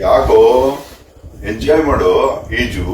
ಯಾಕೋ? ಎಂಜಾಯ್ ಮಾಡೋ ಈಜು.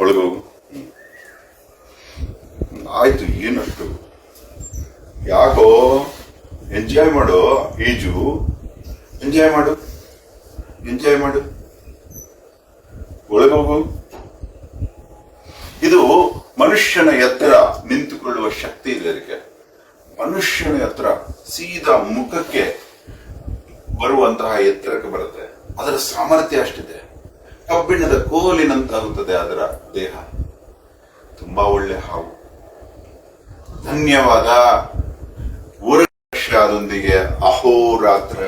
ಒಳಗೋಗು ಹ್ಮ್. ಆಯ್ತು, ಏನಷ್ಟು? ಯಾಕೋ ಎಂಜಾಯ್ ಮಾಡೋ, ಈಜು. ಎಂಜಾಯ್ ಮಾಡು. ಎಂಜಾಯ್ ಮಾಡು. ಒಳಗೋಗು ಇದು ಮನುಷ್ಯನ ಎತ್ತರ ನಿಂತುಕೊಳ್ಳುವ ಶಕ್ತಿ ಇದೆ ಅದಕ್ಕೆ ಮನುಷ್ಯನ ಎತ್ತರ ಸೀದಾ ಮುಖಕ್ಕೆ ಬರುವಂತಹ ಎತ್ತರಕ್ಕೆ ಬರುತ್ತೆ. ಅದರ ಸಾಮರ್ಥ್ಯ ಅಷ್ಟಿದೆ. ಕಬ್ಬಿಣದ ಕೋಲಿನಂತಾಗುತ್ತದೆ ಅದರ ದೇಹ. ತುಂಬಾ ಒಳ್ಳೆ ಹಾವು. ಧನ್ಯವಾದ. ಊರದೊಂದಿಗೆ ಅಹೋರಾತ್ರ.